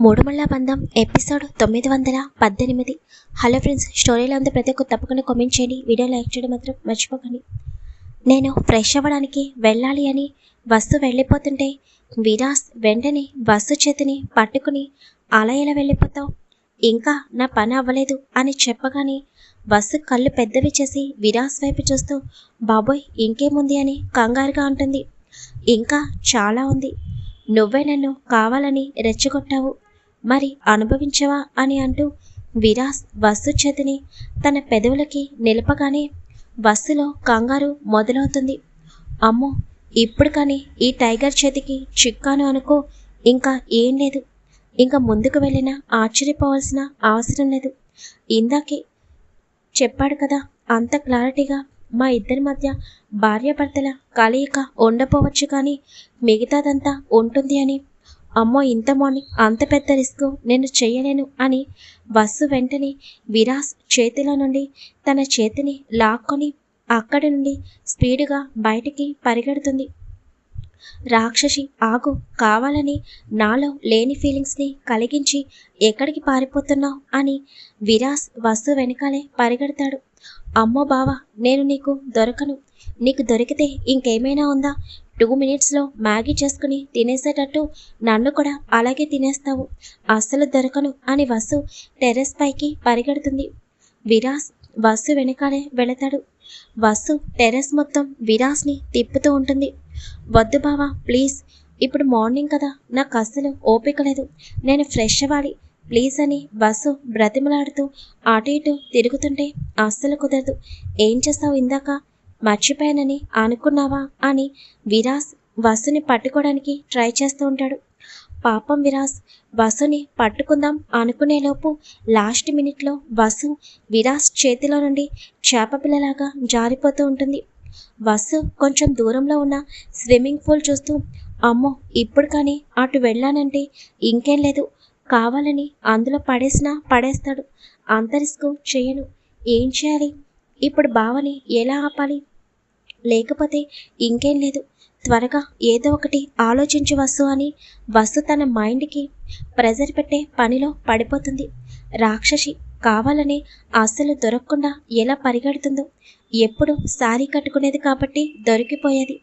మూడుమళ్ళ బంధం ఎపిసోడ్ తొమ్మిది వందల పద్దెనిమిది. హలో ఫ్రెండ్స్ స్టోరీలో ఉంది ప్రతి ఒక్క తప్పకుండా కామెంట్ చేయండి. వీడియో లైక్ చేయడం మాత్రం మర్చిపోకండి. నేను ఫ్రెష్ అవ్వడానికి వెళ్ళాలి అని బస్సు వెళ్ళిపోతుంటే విరాస్ వెంటనే బస్సు చేతిని పట్టుకుని అలా ఎలా వెళ్ళిపోతావు. ఇంకా నా పని అవ్వలేదు అని చెప్పగానే బస్సు కళ్ళు పెద్దవి చేసి విరాస్ వైపు చూస్తూ బాబోయ్ ఇంకేముంది? అని కంగారుగా ఉంటుంది ఇంకా చాలా ఉంది. నువ్వే నన్ను కావాలని రెచ్చగొట్టావు. మరి అనుభవించవా అని అంటూ విరాస్ బస్సు చేతిని తన పెదవులకి నిలపగానే బస్సులో కంగారు మొదలవుతుంది. అమ్మో ఇప్పుడు కానీ ఈ టైగర్ చేతికి చిక్కాను అనుకో ఇంకా ఏం లేదు. ఇంకా ముందుకు వెళ్ళినా ఆశ్చర్యపోవాల్సిన అవసరం లేదు. ఇందాకే చెప్పాడు కదా అంత క్లారిటీగా మా ఇద్దరి మధ్య భార్యాభర్తల కలయిక ఉండపోవచ్చు కానీ మిగతాదంతా ఉంటుంది అని. అమ్మో ఇంత మార్నింగ్ అంత పెద్ద రిస్క్ నేను చేయలేను అని బస్సు వెంటనే విరాస్ చేతిలో నుండి తన చేతిని లాక్కొని అక్కడి నుండి స్పీడుగా బయటికి పరిగెడుతుంది. రాక్షసి ఆగు కావాలని నాలో లేని ఫీలింగ్స్ని కలిగించి ఎక్కడికి పారిపోతున్నావు అని విరాస్ వస్తు వెనకాలే పరిగెడతాడు. అమ్మో బావా నేను నీకు దొరకను. నీకు దొరికితే ఇంకేమైనా ఉందా? టూ మినిట్స్లో మ్యాగీ చేసుకుని తినేసేటట్టు నన్ను కూడా అలాగే తినేస్తావు. అస్సలు దొరకను అని వసు టెర్రస్ పైకి పరిగెడుతుంది. విరాస్ వసు వెనకాలే వెళతాడు. వసు టెర్రస్ మొత్తం విరాస్ని తిప్పుతూ ఉంటుంది. వద్దు బావా ప్లీజ్. ఇప్పుడు మార్నింగ్ కదా నాకు అస్సలు ఓపిక లేదు. నేను ఫ్రెష్ అవ్వాలి. ప్లీజ్ అని బస్సు బ్రతిమలాడుతూ అటు ఇటు తిరుగుతుంటే అస్సలు కుదరదు. ఏం చేస్తావు ఇందాక? మర్చిపోయానని అనుకున్నావా అని విరాస్ వసుని పట్టుకోవడానికి ట్రై చేస్తూ ఉంటాడు. పాపం విరాస్ వసుని పట్టుకుందాం అనుకునేలోపు లాస్ట్ మినిట్లో వసు విరాస్ చేతిలో నుండి చేపపిల్లలాగా జారిపోతూ ఉంటుంది. వసు కొంచెం దూరంలో ఉన్న స్విమ్మింగ్ పూల్ చూస్తూ అమ్మో ఇప్పుడు కానీ అటు వెళ్ళానంటే ఇంకేం లేదు కావాలని అందులో పడేసినా పడేస్తాడు. అంత రిస్క్ చేయను. ఏం చేయాలి? ఇప్పుడు బావని ఎలా ఆపాలి? లేకపోతే ఇంకేం లేదు. త్వరగా ఏదో ఒకటి ఆలోచించి వస్తు అని వస్తు తన మైండ్కి ప్రెజర్ పెట్టే పనిలో పడిపోతుంది. రాక్షసి కావాలని అస్సలు దొరకకుండా ఎలా పరిగెడుతుందో ఎప్పుడు శారీ కట్టుకునేది కాబట్టి దొరికిపోయేది.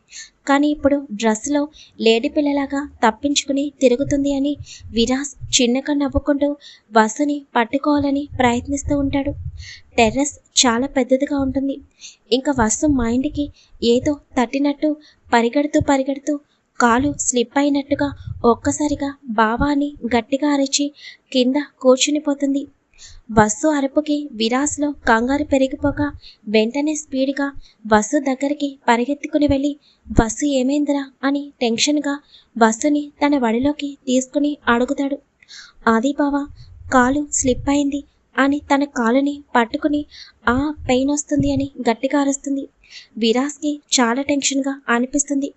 కానీ ఇప్పుడు డ్రెస్లో లేడీ పిల్లలాగా తప్పించుకుని తిరుగుతుంది అని విరాస్ చిన్నగా నవ్వుకుంటూ బస్సుని పట్టుకోవాలని ప్రయత్నిస్తూ ఉంటాడు. టెర్రస్ చాలా పెద్దదిగా ఉంటుంది. ఇంకా వసు మైండ్కి ఏదో తట్టినట్టు పరిగెడుతూ పరిగెడుతూ కాలు స్లిప్ అయినట్టుగా ఒక్కసారిగా బావాని గట్టిగా అరిచి కింద కూర్చునిపోతుంది. బస్సు అరుపుకి విరాస్లో కంగారు పెరిగిపోగా వెంటనే స్పీడ్గా బస్సు దగ్గరికి పరిగెత్తుకుని వెళ్ళి బస్సు ఏమైందిరా అని టెన్షన్గా బస్సుని తన వడిలోకి తీసుకుని అడుగుతాడు. ఆది బావ కాలు స్లిప్ అయింది అని తన కాలుని పట్టుకుని ఆ పెయిన్ వస్తుంది అని గట్టిగా అరుస్తుంది. విరాస్కి చాలా టెన్షన్గా అనిపిస్తుంది.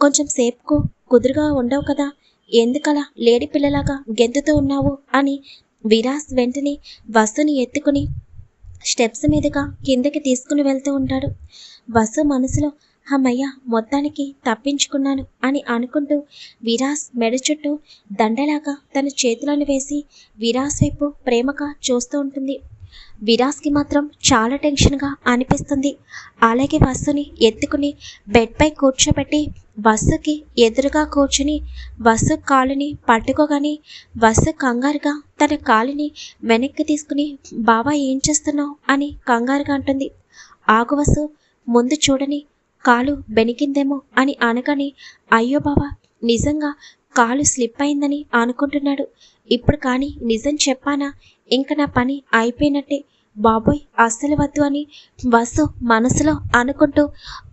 కొంచెం సేపుకు కుదురుగా ఉండవు కదా ఎందుకలా లేడి పిల్లలాగా గెంతుతూ ఉన్నావు అని విరాస్ వెంటనే వసుని ఎత్తుకుని స్టెప్స్ మీదుగా కిందకి తీసుకుని వెళ్తూ ఉంటాడు. వసు మనసులో అమ్మయ్య మొత్తానికి తప్పించుకున్నాను అని అనుకుంటూ విరాస్ మెడ చుట్టూ దండలాగా తన చేతులను వేసి విరాస్ వైపు ప్రేమగా చూస్తూ ఉంటుంది. విరాస్కి మాత్రం చాలా టెన్షన్గా అనిపిస్తుంది. అలాగే వస్సుని ఎత్తుకుని బెడ్పై కూర్చోబెట్టి బస్సుకి ఎదురుగా కూర్చుని బస్సు కాలుని పట్టుకోగానే బస్సు కంగారుగా తన కాలుని వెనక్కి తీసుకుని బాబా ఏం చేస్తున్నావు? అని కంగారుగా అంటుంది. ఆగు వస్సు ముందు చూడని కాలు బెనికిందేమో అని అనగానే అయ్యో బాబా నిజంగా కాలు స్లిప్ అయిందని అనుకుంటున్నాడు. ఇప్పుడు కానీ నిజం చెప్పానా? ఇంక నా పని అయిపోయినట్టే. బాబోయ్ అస్సలు వద్దు అని వసు మనసులో అనుకుంటూ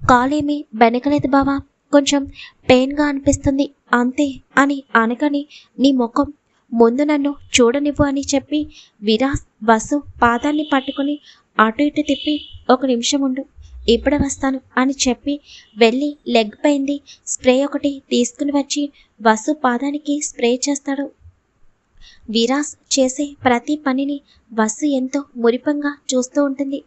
కాలేమీ బెనకలేదు బావా. కొంచెం పెయిన్గా అనిపిస్తుంది అంతే అని అనగానే నీ ముఖం ముందు నన్ను చూడనివ్వు అని చెప్పి విరాస్ వసు పాదాన్ని పట్టుకుని అటు ఇటు తిప్పి ఒక నిమిషం ఉండు ఇప్పుడే వస్తాను అని చెప్పి వెళ్ళి లెగ్ పైంది స్ప్రే ఒకటి తీసుకుని వచ్చి వసు పాదానికి స్ప్రే చేస్తాడు. విరాస్ చేసే ప్రతి పనిని వసు ఎంతో మురిపంగా చూస్తూ ఉంటుంది.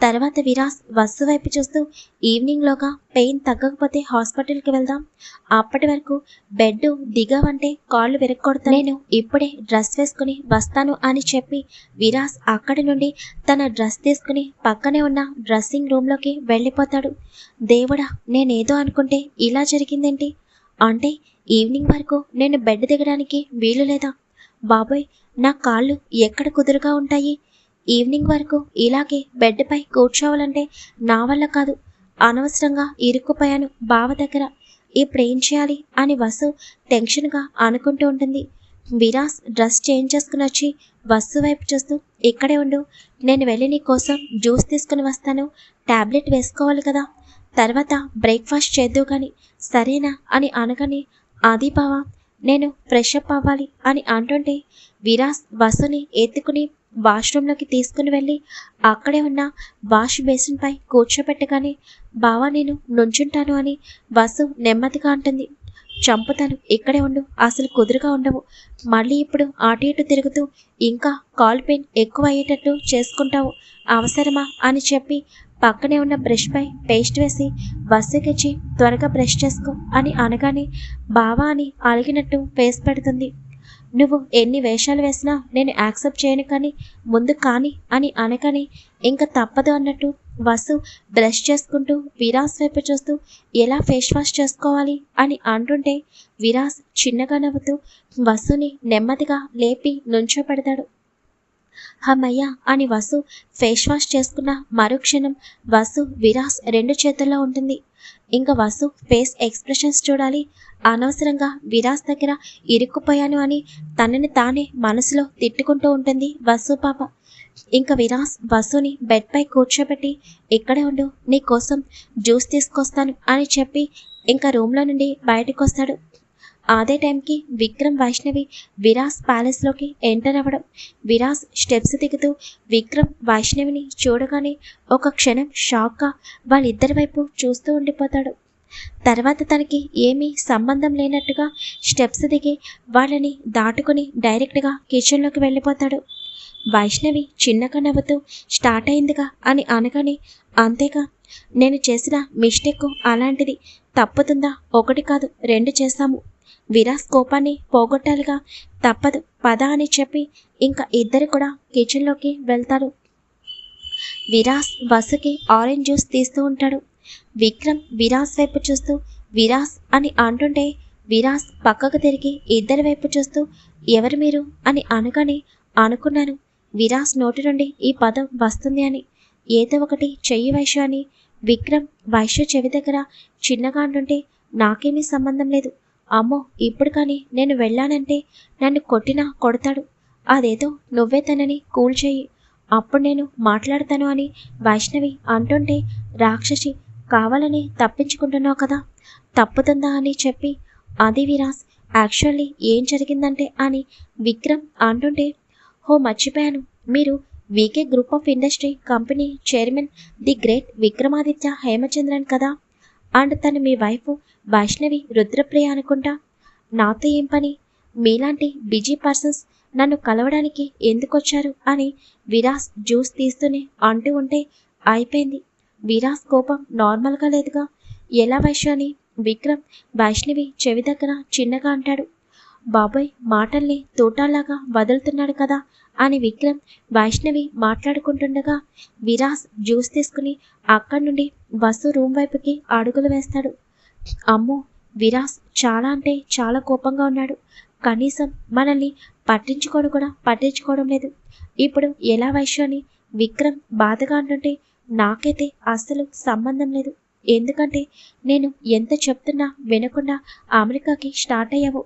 తర్వాత విరాస్ వస్తు వైపు చూస్తూ ఈవినింగ్లోగా పెయిన్ తగ్గకపోతే హాస్పిటల్కి వెళ్దాం. అప్పటి వరకు బెడ్ దిగవంటే కాళ్ళు విరగకూడదు. నేను ఇప్పుడే డ్రెస్ వేసుకుని వస్తాను అని చెప్పి విరాస్ అక్కడి నుండి తన డ్రెస్ తీసుకుని పక్కనే ఉన్న డ్రెస్సింగ్ రూమ్లోకి వెళ్ళిపోతాడు. దేవుడా నేనేదో అనుకుంటే ఇలా జరిగిందేంటి? అంటే ఈవినింగ్ వరకు నేను బెడ్ దిగడానికి వీలు లేదా? బాబోయ్ నా కాళ్ళు ఎక్కడ కుదురుగా ఉంటాయి? ఈవినింగ్ వరకు ఇలాగే బెడ్పై కూర్చోవాలంటే నా వల్ల కాదు. అనవసరంగా ఇరుక్కుపోయాను బావ దగ్గర. ఇప్పుడు ఏం చేయాలి? అని వసు టెన్షన్గా అనుకుంటూ ఉంటుంది. విరాస్ డ్రెస్ చేంజ్ చేసుకుని వచ్చి వసు వైపు చూస్తూ ఇక్కడే ఉండు. నేను వెళ్ళి నీ కోసం జ్యూస్ తీసుకుని వస్తాను. టాబ్లెట్ వేసుకోవాలి కదా. తర్వాత బ్రేక్ఫాస్ట్ చేద్దు కానీ సరేనా? అని అనగానే అది బావా నేను ఫ్రెష్ అప్ అవ్వాలి అని అంటుంటే విరాస్ బస్సుని ఎత్తుకుని వాష్రూమ్లోకి తీసుకుని వెళ్ళి అక్కడే ఉన్న వాష్ బేసిన్పై కూర్చోబెట్టగానే బావా నేను నుంచుంటాను అని బస్సు నెమ్మదిగా అంటుంది. చంపుతాను ఇక్కడే ఉండు అసలు కుదురుగా ఉండవు. మళ్ళీ ఇప్పుడు అటు ఇటు తిరుగుతూ ఇంకా కాల్ పెయిన్ ఎక్కువ అయ్యేటట్టు చేసుకుంటావు అవసరమా అని చెప్పి పక్కనే ఉన్న బ్రష్పై పేస్ట్ వేసి బస్సుకిచ్చి త్వరగా బ్రష్ చేసుకో అని అనగానే బావా అని అలిగినట్టు ఫేస్ పెడుతుంది. నువ్వు ఎన్ని వేషాలు వేసినా నేను యాక్సెప్ట్ చేయను కానీ ముందు కానీ అని అనకని ఇంకా తప్పదు అన్నట్టు వసు బ్రష్ చేసుకుంటూ విరాస్ వైపు చూస్తూ ఎలా ఫేస్ వాష్ చేసుకోవాలి అని అంటుంటే విరాస్ చిన్నగా నవ్వుతూ వసుని నెమ్మదిగా లేపి నుంచోపెడతాడు హమ్మయ్య అని వసు ఫేస్ వాష్ చేసుకున్న మరుక్షణం వసు విరాస్ రెండు చేతుల్లో ఉంటుంది. ఇంకా వసు ఫేస్ ఎక్స్ప్రెషన్స్ చూడాలి. అనవసరంగా విరాస్ దగ్గర ఇరుక్కుపోయాను అని తనని తానే మనసులో తిట్టుకుంటూ ఉంటుంది వసు పాప. ఇంకా విరాస్ వసుని బెడ్పై కూర్చోబెట్టి ఇక్కడే ఉండు నీ కోసం జ్యూస్ తీసుకొస్తాను అని చెప్పి ఇంకా రూమ్లో నుండి బయటకు వస్తాడు అదే టైంకి విక్రమ్ వైష్ణవి విరాస్ ప్యాలెస్లోకి ఎంటర్ అవ్వడం. విరాస్ స్టెప్స్ దిగుతూ విక్రమ్ వైష్ణవిని చూడగానే ఒక క్షణం షాక్గా వాళ్ళిద్దరి వైపు చూస్తూ ఉండిపోతాడు. తర్వాత తనకి ఏమీ సంబంధం లేనట్టుగా స్టెప్స్ దిగి వాళ్ళని దాటుకుని డైరెక్ట్గా కిచెన్లోకి వెళ్ళిపోతాడు. వైష్ణవి చిన్నగా నవ్వుతూ స్టార్ట్ అయిందిగా అని అనగానే అంతేగా నేను చేసిన మిస్టేక్ అలాంటిది తప్పుతుందా? ఒకటి కాదు రెండు చేస్తాము. విరాస్ కోపాన్ని పోగొట్టాలిగా. తప్పదు. పద అని చెప్పి ఇంకా ఇద్దరు కూడా కిచెన్లోకి వెళ్తారు. విరాస్ బస్సుకి ఆరెంజ్ జ్యూస్ తీస్తూ ఉంటాడు. విక్రమ్ విరాస్ వైపు చూస్తూ విరాస్ అని అంటుంటే విరాస్ పక్కకు తిరిగి ఇద్దరి వైపు చూస్తూ ఎవరు మీరు? అని అనగానే అనుకున్నాను. విరాస్ నోటి నుండి ఈ పదం వస్తుంది అని. ఏదో ఒకటి చెయ్యి వైశ్య అని. విక్రమ్ వైశ్య చెవి దగ్గర చిన్నగా అంటుంటే నాకేమీ సంబంధం లేదు. అమ్మో ఇప్పుడు కానీ నేను వెళ్ళానంటే నన్ను కొట్టినా కొడతాడు. అదేదో నువ్వే తనని కూల్ చేయి. అప్పుడు నేను మాట్లాడతాను అని వైష్ణవి అంటుంటే రాక్షసి కావాలని తప్పించుకుంటున్నావు కదా? తప్పుతుందా అని చెప్పి అది విరాస్ యాక్చువల్లీ ఏం జరిగిందంటే అని విక్రమ్ అంటుంటే హో మర్చిపోయాను. మీరు VK group of industry company chairman the great Vikramaditya Hemachandran కదా? అండ్ తను మీ వైఫ్ వైష్ణవి రుద్రప్రియ అనుకుంటా? నాతో ఏం పని? మీలాంటి బిజీ పర్సన్స్ నన్ను కలవడానికి ఎందుకొచ్చారు అని విరాస్ జ్యూస్ తీస్తూనే అంటూ ఉంటే అయిపోయింది. విరాస్ కోపం నార్మల్గా లేదుగా. ఎలా వైశ్య అని విక్రమ్ వైష్ణవి చెవి దగ్గర చిన్నగా అంటాడు. బాబోయ్ మాటల్ని తోటాల్లాగా వదులుతున్నాడు కదా అని విక్రమ్ వైష్ణవి మాట్లాడుకుంటుండగా విరాస్ జ్యూస్ తీసుకుని అక్కడి నుండి బస్సు రూమ్ వైపుకి అడుగులు వేస్తాడు. అమ్మో విరాస్ చాలా అంటే చాలా కోపంగా ఉన్నాడు. కనీసం మనల్ని పట్టించుకోడు కూడా పట్టించుకోవడం లేదు. ఇప్పుడు ఎలా వైశ్య అని విక్రమ్ బాధగా అంటుంటే నాకైతే అస్సలు సంబంధం లేదు. ఎందుకంటే నేను ఎంత చెప్తున్నా వినకుండా అమెరికాకి స్టార్ట్ అయ్యావు.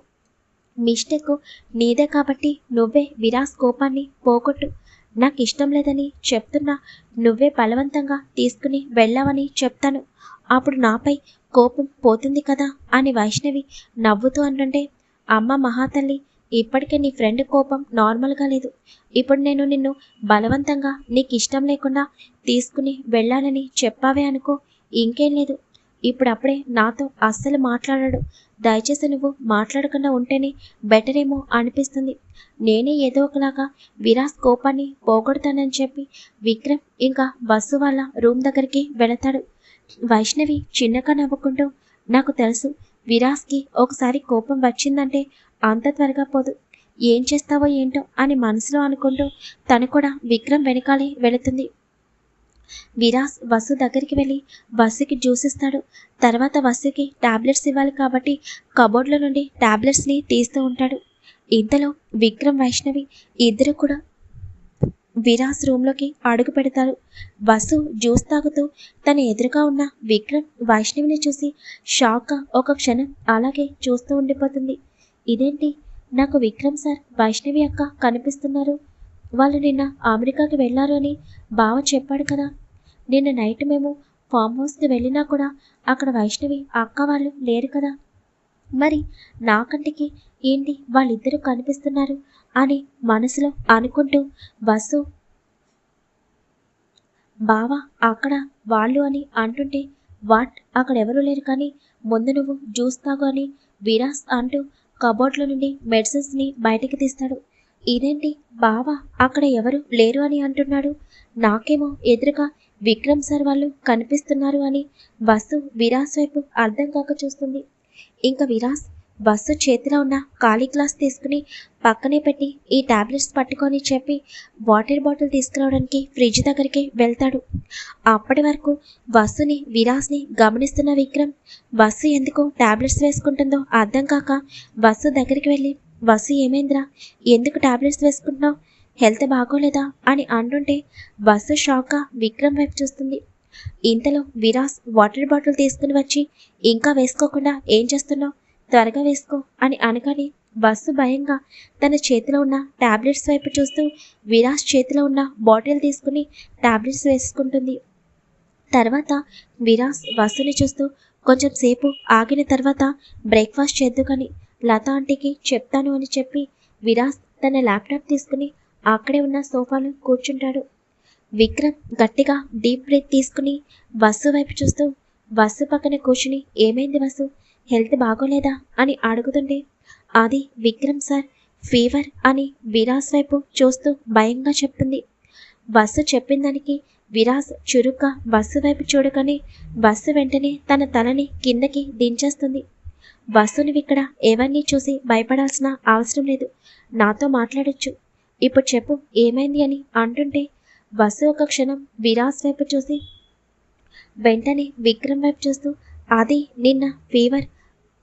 మిస్టేక్ నీదే కాబట్టి నువ్వే విరాస్ కోపాన్ని పోగొట్టు. నాకు ఇష్టం లేదని చెప్తున్నా నువ్వే బలవంతంగా తీసుకుని వెళ్ళావని చెప్తాను. అప్పుడు నాపై కోపం పోతుంది కదా అని వైష్ణవి నవ్వుతూ అంటుంటే అమ్మ మహాతల్లి ఇప్పటికే నీ ఫ్రెండ్ కోపం నార్మల్గా లేదు. ఇప్పుడు నేను నిన్ను బలవంతంగా నీకు ఇష్టం లేకుండా తీసుకుని వెళ్ళాలని చెప్పావే అనుకో ఇంకేం లేదు. ఇప్పుడప్పుడే నాతో అస్సలు మాట్లాడాడు. దయచేసి నువ్వు మాట్లాడకుండా ఉంటేనే బెటర్ ఏమో అనిపిస్తుంది. నేనే ఏదో ఒకలాగా విరాస్ కోపాన్ని పోగొడతానని చెప్పి విక్రమ్ ఇంకా బస్సు వాళ్ళ రూమ్ దగ్గరికి వెళతాడు. వైష్ణవి చిన్నగా నవ్వుకుంటూ నాకు తెలుసు విరాస్కి ఒకసారి కోపం వచ్చిందంటే అంత త్వరగా పోదు. ఏం చేస్తావో ఏంటో అని మనసులో అనుకుంటూ తను కూడా విక్రమ్ వెనకాలే వెళుతుంది. విరాస్ వసు దగ్గరికి వెళ్ళి వసుకి జ్యూస్ ఇస్తాడు. తర్వాత వసుకి టాబ్లెట్స్ ఇవ్వాలి కాబట్టి కబోర్డ్లో నుండి టాబ్లెట్స్ని తీస్తూ ఉంటాడు. ఇంతలో విక్రమ్ వైష్ణవి ఇద్దరు కూడా విరాస్ రూమ్లోకి అడుగు పెడతారు. వసు జ్యూస్ తాగుతూ తన ఎదురుగా ఉన్న విక్రమ్ వైష్ణవిని చూసి షాక్గా ఒక క్షణం అలాగే చూస్తూ ఉండిపోతుంది. ఇదేంటి? నాకు విక్రమ్ సార్ వైష్ణవి అక్క కనిపిస్తున్నారు. వాళ్ళు నిన్న అమెరికాకి వెళ్ళారు అని బావ చెప్పాడు కదా. నిన్న నైట్ మేము ఫామ్ హౌస్కి వెళ్ళినా కూడా అక్కడ వైష్ణవి అక్క వాళ్ళు లేరు కదా. మరి నా కంటికి ఏంటి వాళ్ళిద్దరూ కనిపిస్తున్నారు? అని మనసులో అనుకుంటూ బస్సు బావా అక్కడ వాళ్ళు అని అంటుంటే వాట్? అక్కడ ఎవరు లేరు కానీ ముందు నువ్వు జ్యూస్ తాగు అని విరాస్ అంటూ కబోర్డ్లో నుండి మెడిసిన్స్ని బయటికి తీస్తాడు. ఇదేంటి బావా అక్కడ ఎవరు లేరు అని అంటున్నాడు? నాకేమో ఎదురుగా విక్రమ్ సార్ వాళ్ళు కనిపిస్తున్నారు అని బస్సు విరాస్ వైపు అర్థం కాక చూస్తుంది. ఇంకా విరాస్ బస్సు చేతిలో ఉన్న ఖాళీ గ్లాస్ తీసుకుని పక్కనే పెట్టి ఈ టాబ్లెట్స్ పట్టుకొని చెప్పి వాటర్ బాటిల్ తీసుకురావడానికి ఫ్రిడ్జ్ దగ్గరికి వెళ్తాడు. అప్పటి వరకు బస్సుని విరాస్ని గమనిస్తున్న విక్రమ్ బస్సు ఎందుకు టాబ్లెట్స్ వేసుకుంటుందో అర్థం కాక బస్సు దగ్గరికి వెళ్ళి బస్సు ఏమైందిరా? ఎందుకు టాబ్లెట్స్ వేసుకుంటున్నావు? హెల్త్ బాగోలేదా? అని అంటుంటే బస్సు షాక్గా విక్రమ్ వైపు చూస్తుంది. ఇంతలో విరాస్ వాటర్ బాటిల్ తీసుకుని వచ్చి ఇంకా వేసుకోకుండా ఏం చేస్తున్నావు? త్వరగా వేసుకో అని అనగానే బస్సు భయంగా తన చేతిలో ఉన్న టాబ్లెట్స్ వైపు చూస్తూ విరాస్ చేతిలో ఉన్న బాటిల్ తీసుకుని టాబ్లెట్స్ వేసుకుంటుంది. తర్వాత విరాస్ బస్సుని చూస్తూ కొంచెం సేపు ఆగిన తర్వాత బ్రేక్ఫాస్ట్ చేద్దు కానీ లత ఆంటీకి చెప్తాను అని చెప్పి విరాస్ తన ల్యాప్టాప్ తీసుకుని అక్కడే ఉన్న సోఫాలో కూర్చుంటాడు. విక్రమ్ గట్టిగా డీప్ బ్రేక్ తీసుకుని బస్సు వైపు చూస్తూ బస్సు పక్కన కూర్చుని ఏమైంది బస్సు? హెల్త్ బాగోలేదా అని అడుగుతుంటే అది విక్రమ్ సార్ ఫీవర్ అని విరాస్ వైపు చూస్తూ భయంగా చెప్తుంది. బస్సు చెప్పిన దానికి విరాస్ చురుగ్గా బస్సు వైపు చూడకని బస్సు వెంటనే తన తలని కిందకి దించేస్తుంది. బస్సుని ఇక్కడ ఎవరిని చూసి భయపడాల్సిన అవసరం లేదు. నాతో మాట్లాడొచ్చు. ఇప్పుడు చెప్పు ఏమైంది అని అంటుంటే బస్సు ఒక క్షణం విరాస్ వైపు చూసి వెంటనే విక్రమ్ వైపు చూస్తూ అది నిన్న ఫీవర్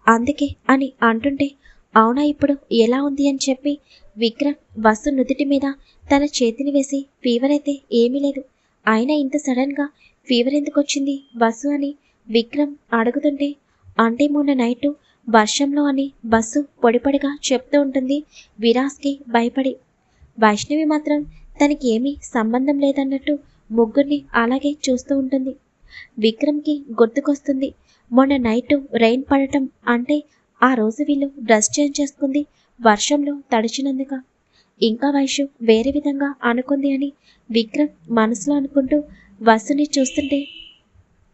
అందుకే అని అంటుంటే అవునా ఇప్పుడు ఎలా ఉంది అని చెప్పి విక్రమ్ బస్సు నుదుటి మీద తన చేతిని వేసి ఫీవర్ అయితే ఏమీ లేదు. అయినా ఇంత సడన్గా ఫీవర్ ఎందుకు వచ్చింది? బస్సు అని విక్రమ్ అడుగుతుంటే అంటే మొన్న నైటు వర్షంలో అని బస్సు పొడిపడిగా చెప్తూ ఉంటుంది. విరాస్కి భయపడి. వైష్ణవి మాత్రం తనకి ఏమీ సంబంధం లేదన్నట్టు ముగ్గురిని అలాగే చూస్తూ ఉంటుంది. విక్రమ్కి గుర్తుకొస్తుంది. మొన్న నైట్ రెయిన్ పడటం అంటే ఆ రోజు వీళ్ళు డ్రెస్ చేంజ్ చేసుకుంది వర్షంలో తడిచినందుక. ఇంకా వైషు వేరే విధంగా అనుకుంది అని విక్రమ్ మనసులో అనుకుంటూ వసుని చూస్తుంటే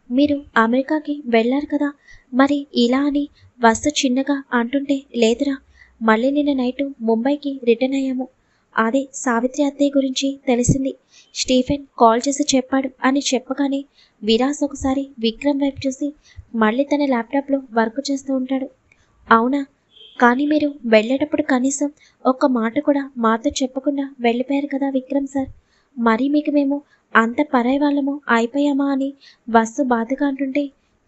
మీరు అమెరికాకి వెళ్ళారు కదా మరి ఇలా అని వసు చిన్నగా అంటుంటే లేదురా మళ్ళీ నిన్న నైటు ముంబైకి రిటర్న్ అయ్యాము. అదే సావిత్రి అత్తయ్య గురించి తెలిసింది. స్టీఫెన్ కాల్ చేసి చెప్పాడు అని చెప్పగానే విరాస్ ఒకసారి విక్రమ్ వైపు చూసి మళ్ళీ తన ల్యాప్టాప్లో వర్క్ చేస్తూ ఉంటాడు. అవునా? కానీ మీరు వెళ్ళేటప్పుడు కనీసం ఒక్క మాట కూడా మాతో చెప్పకుండా వెళ్ళిపోయారు కదా విక్రమ్ సార్. మరి మీకు మేము అంత పరాయి వాళ్ళము అయిపోయామా అని బస్సు బాధగా అంటుంటే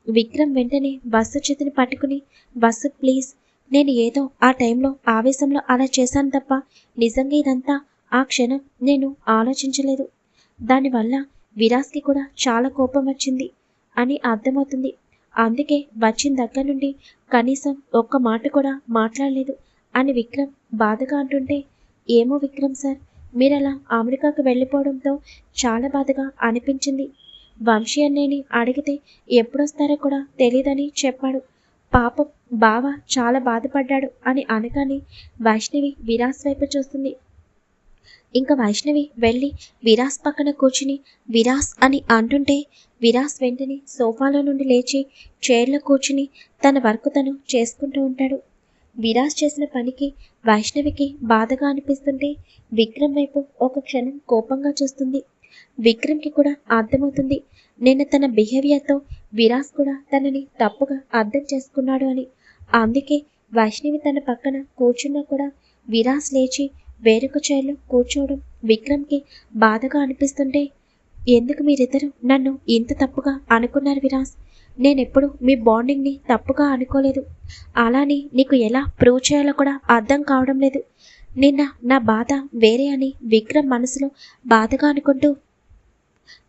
విక్రమ్ వెంటనే బస్సు చేతిని పట్టుకుని బస్సు ప్లీజ్ నేను ఏదో ఆ టైంలో ఆవేశంలో అలా చేశాను తప్ప నిజంగా ఇదంతా ఆ క్షణం నేను ఆలోచించలేదు. దానివల్ల విరాస్కి కూడా చాలా కోపం వచ్చింది అని అర్థమవుతుంది. అందుకే వచ్చిన దగ్గర నుండి కనీసం ఒక్క మాట కూడా మాట్లాడలేదు అని విక్రమ్ బాధగా అంటుంటే ఏమో విక్రమ్ సార్ మీరు అలా అమెరికాకు వెళ్ళిపోవడంతో చాలా బాధగా అనిపించింది. వంశీ అన్నేని అడిగితే ఎప్పుడొస్తారో కూడా తెలియదని చెప్పాడు. పాపం బావ చాలా బాధపడ్డాడు అని అనగానే వైష్ణవి విరాస్ వైపు చూస్తుంది. ఇంకా వైష్ణవి వెళ్ళి విరాస్ పక్కన కూర్చుని విరాస్ అని అంటుంటే విరాస్ వెంటనే సోఫాలో నుండి లేచి చైర్లో కూర్చుని తన వర్క్ తను చేసుకుంటూ ఉంటాడు. విరాజ్ చేసిన పనికి వైష్ణవికి బాధగా అనిపిస్తుంటే విక్రమ్ వైపు ఒక క్షణం కోపంగా చూస్తుంది. విక్రమ్కి కూడా అర్థమవుతుంది నేను తన బిహేవియర్తో విరాజ్ కూడా తనని తప్పుగా అర్థం చేసుకున్నాడు అని. అందుకే వైష్ణవి తన పక్కన కూర్చున్నా కూడా విరాజ్ లేచి వేరొక చైర్లో కూర్చోవడం విక్రమ్కి బాధగా అనిపిస్తుంటే ఎందుకు మీరిద్దరూ నన్ను ఇంత తప్పుగా అనుకున్నారు విరాజ్ నేనెప్పుడు మీ బాండింగ్ని తప్పుగా అనుకోలేదు. అలానే నీకు ఎలా ప్రూవ్ చేయాలో కూడా అర్థం కావడం లేదు. నిన్న నా బాధ వేరే అని విక్రమ్ మనసులో బాధగా అనుకుంటూ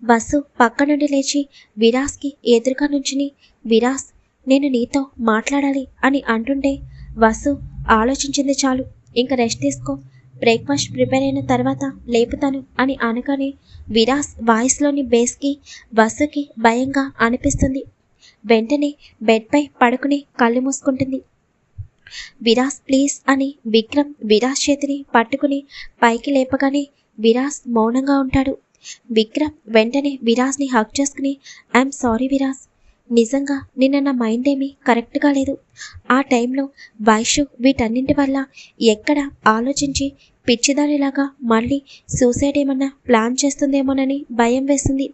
బస్సు పక్క నుండి లేచి విరాస్కి ఎదురుగా నుంచుని విరాస్ నేను నీతో మాట్లాడాలి అని అంటుంటే వసు ఆలోచించింది చాలు. ఇంక రెస్ట్ తీసుకో. బ్రేక్ఫాస్ట్ ప్రిపేర్ అయిన తర్వాత లేపుతాను అని అనగానే విరాస్ వాయిస్లోని బేస్కి బస్సుకి భయంగా అనిపిస్తుంది. వెంటనే బెడ్పై పడుకుని కళ్ళు మూసుకుంటుంది. విరాస్ ప్లీజ్ అని విక్రమ్ విరాస్ చేతిని పట్టుకుని పైకి లేపగానే విరాస్ మౌనంగా ఉంటాడు. విక్రమ్ వెంటనే విరాస్ని హక్ చేసుకుని ఐఎమ్ సారీ విరాస్ నిజంగా నిన్న నా మైండ్ ఏమీ కరెక్ట్గా లేదు. ఆ టైంలో వైషు వీటన్నింటి వల్ల ఎక్కడ ఆలోచించి పిచ్చిదానిలాగా మళ్ళీ సూసైడ్ ఏమన్నా ప్లాన్ చేస్తుందేమోనని భయం వేసింది.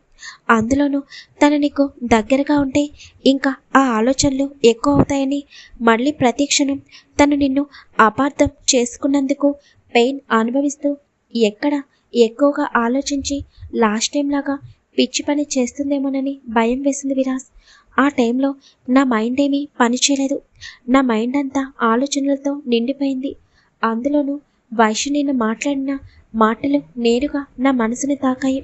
అందులోనూ తను నీకు దగ్గరగా ఉంటే ఇంకా ఆ ఆలోచనలు ఎక్కువ అవుతాయని మళ్ళీ ప్రతిక్షణం తను నిన్ను అపార్థం చేసుకున్నందుకు పెయిన్ అనుభవిస్తూ ఎక్కడ ఎక్కువగా ఆలోచించి లాస్ట్ టైం లాగా పిచ్చి పని చేస్తుందేమోనని భయం వేసింది విరాస్. ఆ టైంలో నా మైండ్ ఏమీ పనిచేయలేదు నా మైండ్ అంతా ఆలోచనలతో నిండిపోయింది. అందులోనూ వైశ్య నేను మాట్లాడిన మాటలు నేరుగా నా మనసుని తాకాయి.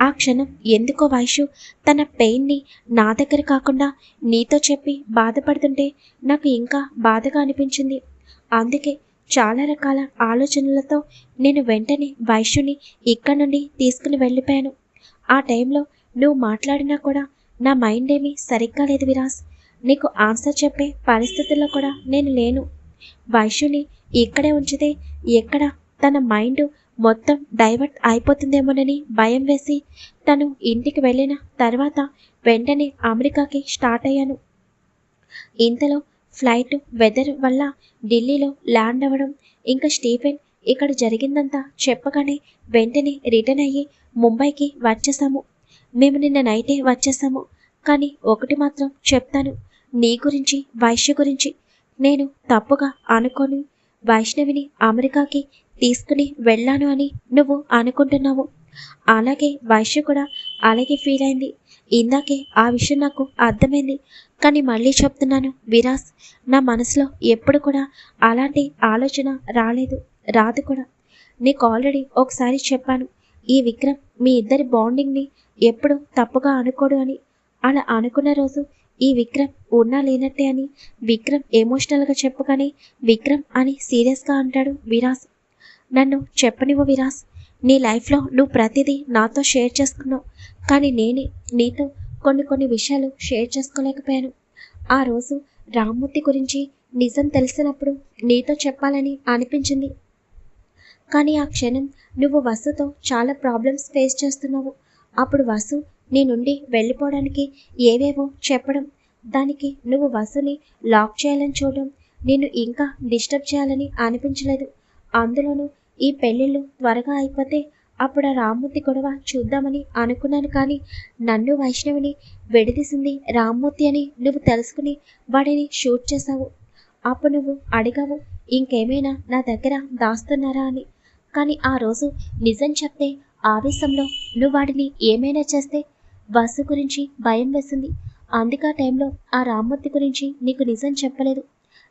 ఆ క్షణం ఎందుకో వైశ్యు తన పెయిన్ని నా దగ్గర కాకుండా నీతో చెప్పి బాధపడుతుంటే నాకు ఇంకా బాధగా అనిపించింది. అందుకే చాలా రకాల ఆలోచనలతో నేను వెంటనే వైశ్యుని ఇక్కడ నుండి తీసుకుని వెళ్ళిపోయాను. ఆ టైంలో నువ్వు మాట్లాడినా కూడా నా మైండ్ ఏమీ సరిగ్గా లేదు విరాస్ నీకు ఆన్సర్ చెప్పే పరిస్థితుల్లో కూడా నేను లేను. వైశ్యుని ఇక్కడే ఉంచితే ఎక్కడ తన మైండ్ మొత్తం డైవర్ట్ అయిపోతుందేమోనని భయం వేసి తను ఇంటికి వెళ్ళిన తర్వాత వెంటనే అమెరికాకి స్టార్ట్ అయ్యాను. ఇంతలో ఫ్లైట్ వెదర్ వల్ల ఢిల్లీలో ల్యాండ్ అవ్వడం ఇంకా స్టీఫెన్ ఇక్కడ జరిగిందంతా చెప్పగానే వెంటనే రిటర్న్ అయ్యి ముంబైకి వచ్చేసాము. మేము నిన్న నైటే వచ్చేసాము. కానీ ఒకటి మాత్రం చెప్తాను. నీ గురించి వైశ్య గురించి నేను తప్పుగా అనుకొని. వైష్ణవిని అమెరికాకి తీసుకుని వెళ్ళాను అని నువ్వు అనుకుంటున్నావు. అలాగే వైశ్య కూడా అలాగే ఫీల్ అయింది. ఇందాకే ఆ విషయం నాకు అర్థమైంది. కానీ మళ్ళీ చెప్తున్నాను విరాస్ నా మనసులో ఎప్పుడు కూడా అలాంటి ఆలోచన రాలేదు రాదు కూడా. నీకు ఆల్రెడీ ఒకసారి చెప్పాను ఈ విక్రమ్ మీ ఇద్దరి బాండింగ్ని ఎప్పుడు తప్పుగా అనుకోడు అని. అలా అనుకున్న రోజు ఈ విక్రమ్ ఉన్నా లేనట్టే అని. విక్రమ్ ఎమోషనల్గా చెప్పగానే విక్రమ్ అని సీరియస్గా అంటాడు విరాస్. నన్ను చెప్పనివ్వు విరాస్. నీ లైఫ్లో నువ్వు ప్రతిదీ నాతో షేర్ చేసుకున్నావు. కానీ నేనే నీతో కొన్ని కొన్ని విషయాలు షేర్ చేసుకోలేకపోయాను. ఆ రోజు రామ్మూర్తి గురించి నిజం తెలిసినప్పుడు నీతో చెప్పాలని అనిపించింది. కానీ ఆ క్షణం నువ్వు వసుతో చాలా ప్రాబ్లమ్స్ ఫేస్ చేస్తున్నావు. అప్పుడు వాసు నీ నుండి వెళ్ళిపోవడానికి ఏవేవో చెప్పడం. దానికి నువ్వు వసుని లాక్ చేయాలని చూడడం. నేను ఇంకా డిస్టర్బ్ చేయాలని అనిపించలేదు. అందులోనూ ఈ పెళ్ళిళ్ళు త్వరగా అయిపోతే అప్పుడు ఆ రామ్మూర్తి గొడవ చూద్దామని అనుకున్నాను కానీ నన్ను వైష్ణవిని విడదీసింది రామ్మూర్తి అని నువ్వు తెలుసుకుని వాడిని షూట్ చేశావు. అప్పుడు నువ్వు అడిగావు ఇంకేమైనా నా దగ్గర దాస్తున్నారా అని. కానీ ఆ రోజు నిజం చెప్తే ఆవేశంలో నువ్వు వాడిని ఏమైనా చేస్తే బస్సు గురించి భయం వేసింది. అందుకే ఆ టైంలో ఆ రామ్మూర్తి గురించి నీకు నిజం చెప్పలేదు.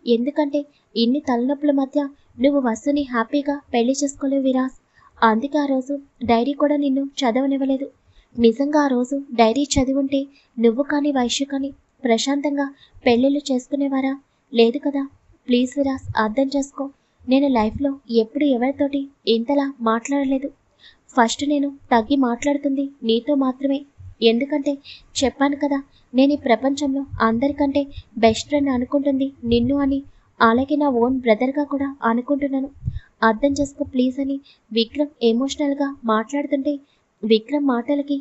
ఎందుకంటే ఇన్ని తలనొప్పుల మధ్య నువ్వు వసుని హ్యాపీగా పెళ్ళి చేసుకోలేవు విరాస్. అందుకే ఆ రోజు డైరీ కూడా నిన్ను చదవనివ్వలేదు. నిజంగా ఆ రోజు డైరీ చదివుంటే నువ్వు కానీ వైశ్య కానీ ప్రశాంతంగా పెళ్ళిళ్ళు చేసుకునేవారా? లేదు కదా. ప్లీజ్ విరాస్ అర్థం చేసుకో. నేను లైఫ్లో ఎప్పుడు ఎవరితోటి ఇంతలా మాట్లాడలేదు. ఫస్ట్ నేను తగ్గి మాట్లాడుతుంది నీతో మాత్రమే. ఎందుకంటే చెప్పాను కదా నేను ఈ ప్రపంచంలో అందరికంటే బెస్ట్ ఫ్రెండ్ అనుకుంటుంది నిన్ను అని అలాగే నా ఓన్ బ్రదర్గా కూడా అనుకుంటున్నాను. అర్థం చేసుకో ప్లీజ్ అని విక్రమ్ ఎమోషనల్గా మాట్లాడుతుంటే విక్రమ్ మాటలకి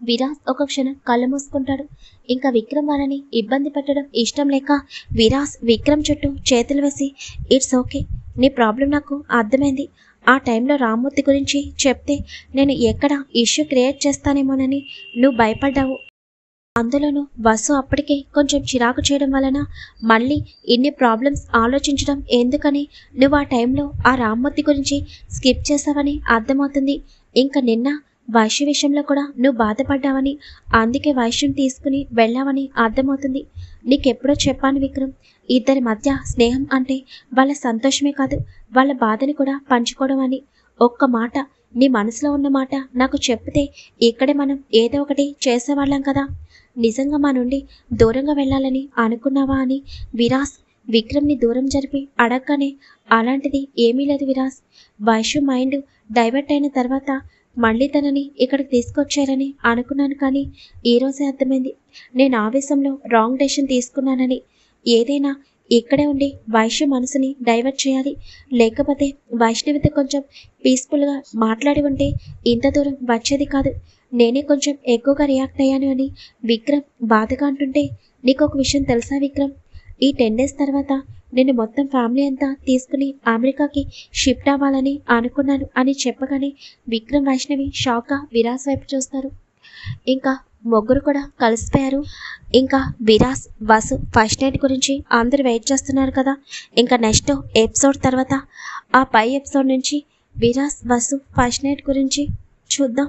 విరాజ్ ఒక క్షణం కళ్ళు మూసుకుంటాడు. ఇంకా విక్రమ్ వాళ్ళని ఇబ్బంది పెట్టడం ఇష్టం లేక విరాజ్ విక్రమ్ చుట్టూ చేతులు వేసి ఇట్స్ ఓకే నీ ప్రాబ్లం నాకు అర్థమైంది. ఆ టైంలో రామ్మూర్తి గురించి చెప్తే నేను ఎక్కడ ఇష్యూ క్రియేట్ చేస్తానేమోనని నువ్వు భయపడ్డావు. అందులోనూ బస్సు అప్పటికే కొంచెం చిరాకు చేయడం వలన మళ్ళీ ఇన్ని ప్రాబ్లమ్స్ ఆలోచించడం ఎందుకని నువ్వు ఆ టైంలో ఆ రామ్మూర్తి గురించి స్కిప్ చేసావని అర్థమవుతుంది. ఇంకా నిన్న వైశ్య విషయంలో కూడా నువ్వు బాధపడ్డావని అందుకే వైశ్యం తీసుకుని వెళ్ళావని అర్థమవుతుంది. నీకెప్పుడో చెప్పాను విక్రమ్ ఇద్దరి మధ్య స్నేహం అంటే వాళ్ళ సంతోషమే కాదు వాళ్ళ బాధని కూడా పంచుకోవడం అని. ఒక్క మాట నీ మనసులో ఉన్న మాట నాకు చెప్తే ఇక్కడే మనం ఏదో ఒకటి చేసేవాళ్ళం కదా. నిజంగా మా నుండి దూరంగా వెళ్ళాలని అనుకున్నావా అని విరాస్ విక్రమ్ని దూరం జరిపి అడగగానే అలాంటిది ఏమీ లేదు విరాస్. వైషు మైండ్ డైవర్ట్ అయిన తర్వాత మళ్ళీ తనని ఇక్కడికి తీసుకొచ్చారని అనుకున్నాను కానీ ఈరోజే అర్థమైంది. నేను ఆవేశంలో రాంగ్ డెసిషన్ తీసుకున్నానని. ఏదైనా ఇక్కడే ఉండి వైశ్య మనసుని డైవర్ట్ చేయాలి. లేకపోతే వైష్ణవితో కొంచెం పీస్ఫుల్గా మాట్లాడి ఉంటే ఇంత దూరం వచ్చేది కాదు. నేనే కొంచెం ఎక్కువగా రియాక్ట్ అయ్యాను అని విక్రమ్ బాధగా అంటుంటే నీకు ఒక విషయం తెలుసా విక్రమ్? ఈ టెన్ డేస్ తర్వాత నేను మొత్తం ఫ్యామిలీ అంతా తీసుకుని అమెరికాకి షిఫ్ట్ అవ్వాలని అనుకున్నాను అని చెప్పగానే విక్రమ్ వైష్ణవి షాక్గా విరాస్ వైపు చూస్తారు. ఇంకా ముగ్గురు కూడా కలిసిపోయారు. ఇంకా విరాస్ వసు ఫస్ట్ నైట్ గురించి అందరూ వెయిట్ చేస్తున్నారు కదా. ఇంకా నెక్స్ట్ ఎపిసోడ్ తర్వాత ఆ పై ఎపిసోడ్ నుంచి విరాస్ వసు ఫస్ట్ నైట్ గురించి చూద్దాం.